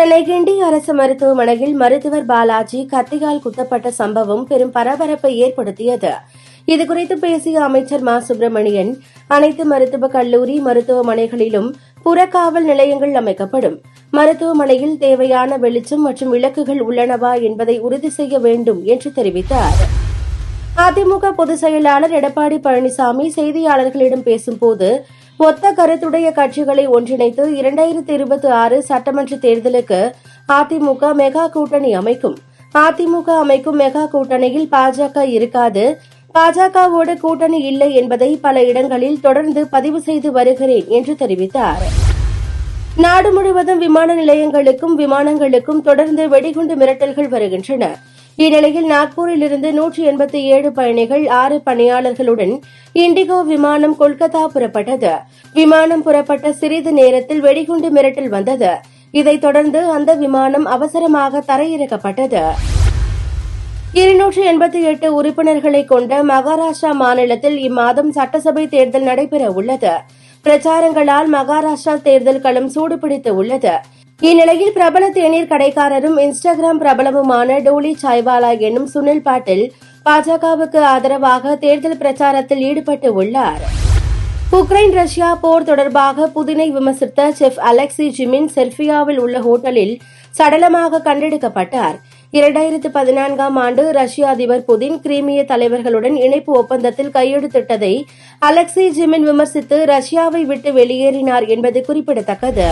சென்னை கிண்டி அரசு மருத்துவமனையில் மருத்துவர் பாலாஜி கத்தியால் குத்தப்பட்ட சம்பவம் பெரும் பரபரப்பை ஏற்படுத்தியது. இதுகுறித்து பேசிய அமைச்சர் மா. சுப்பிரமணியன் அனைத்து மருத்துவக் கல்லூரி மருத்துவமனைகளிலும் புறக்காவல் நிலையங்கள் அமைக்கப்படும். மருத்துவமனையில் தேவையான வெளிச்சம் மற்றும் விளக்குகள் உள்ளனவா என்பதை உறுதி செய்ய வேண்டும் என்று தெரிவித்தார். அதிமுக பொதுச் செயலாளர் எடப்பாடி பழனிசாமி செய்தியாளர்களிடம் பேசும்போது ஒத்த கருத்துடைய கட்சிகளை ஒன்றிணைத்து இரண்டாயிரத்தி இருபத்தி ஆறு சட்டமன்ற தேர்தலுக்கு அதிமுக மெகா கூட்டணி அமைக்கும். அதிமுக அமைக்கும் மெகா கூட்டணியில் பாஜக இருக்காது. பாஜகவோடு கூட்டணி இல்லை என்பதை பல இடங்களில் தொடர்ந்து பதிவு செய்து வருகிறேன் என்று தெரிவித்தார். நாடு முழுவதும் விமான நிலையங்களுக்கும் விமானங்களுக்கும் தொடர்ந்து வெடிகுண்டு மிரட்டல்கள் வருகின்றன. இந்நிலையில் நாக்பூரில் இருந்து நூற்றி எண்பத்தி ஏழு பயணிகள் ஆறு பணியாளர்களுடன் இண்டிகோ விமானம் கொல்கத்தா புறப்பட்டது. விமானம் புறப்பட்ட சிறிது நேரத்தில் வெடிகுண்டு மிரட்டல் வந்தது. இதைத் தொடர்ந்து அந்த விமானம் அவசரமாக தரையிறக்கப்பட்டது. இருநூற்று எண்பத்தி எட்டு உறுப்பினர்களை கொண்ட மகாராஷ்டிரா மாநிலத்தில் இம்மாதம் சட்டசபை தேர்தல் நடைபெற உள்ளது பிரச்சாரங்களால் மகாராஷ்டிரா தேர்தல் களம் சூடுபிடித்து உள்ளது. இந்நிலையில் பிரபல தேநீர் கடைக்காரரும் இன்ஸ்டாகிராம் பிரபலமுமான டோலி சாய்வாலா என்னும் சுனில் பாட்டில் பாஜகவுக்கு ஆதரவாக தேர்தல் பிரச்சாரத்தில் ஈடுபட்டு உள்ளார். உக்ரைன் ரஷ்யா போர் தொடர்பாக புதினை விமர்சித்த செஃப் அலெக்சி ஜிமின் செர்பியாவில் உள்ள ஹோட்டலில் சடலமாக கண்டெடுக்கப்பட்டார். இரண்டாயிரத்து பதினான்காம் ஆண்டு ரஷ்ய அதிபர் புதின் கிரீமிய தலைவர்களுடன் இணைப்பு ஒப்பந்தத்தில் கையெழுத்திட்டதை அலெக்சி ஜிமின் விமர்சித்து ரஷ்யாவை விட்டு வெளியேறினார் என்பது குறிப்பிடத்தக்கது.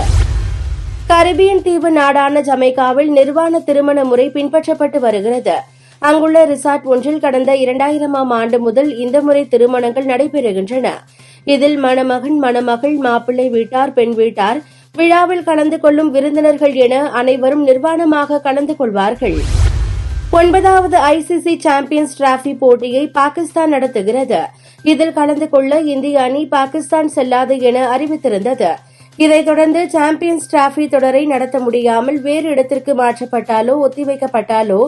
கரிபியன் தீவு நாடான ஜமைக்காவில் நிர்வாண திருமண முறை பின்பற்றப்பட்டு வருகிறது. அங்குள்ள ரிசார்ட் ஒன்றில் கடந்த இரண்டாயிரமாம் ஆண்டு முதல் இந்த முறை திருமணங்கள் நடைபெறுகின்றன. இதில் மணமகன் மணமகள் மாப்பிள்ளை வீட்டார் பெண் வீட்டார் விழாவில் கலந்து கொள்ளும் விருந்தினர்கள் என அனைவரும் நிர்வாணமாக கலந்து கொள்வார்கள். ஒன்பதாவது ஐசிசி சாம்பியன்ஸ் டிராபி போட்டியை பாகிஸ்தான் நடத்துகிறது. இதில் கலந்து கொள்ள இந்திய அணி பாகிஸ்தான் செல்லாது என அறிவித்திருந்தது. இதைத் தொடர்ந்து சாம்பியன்ஸ் டிராபி தொடரை நடத்த முடியாமல் வேறு இடத்திற்கு மாற்றப்பட்டாலோ ஒத்திவைக்கப்பட்டாலோ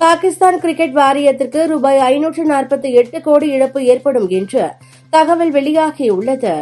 பாகிஸ்தான் கிரிக்கெட் வாரியத்திற்கு ரூபாய் ஐநூற்று நாற்பத்தி எட்டு கோடி இழப்பு ஏற்படும் என்று தகவல் வெளியாகியுள்ளது.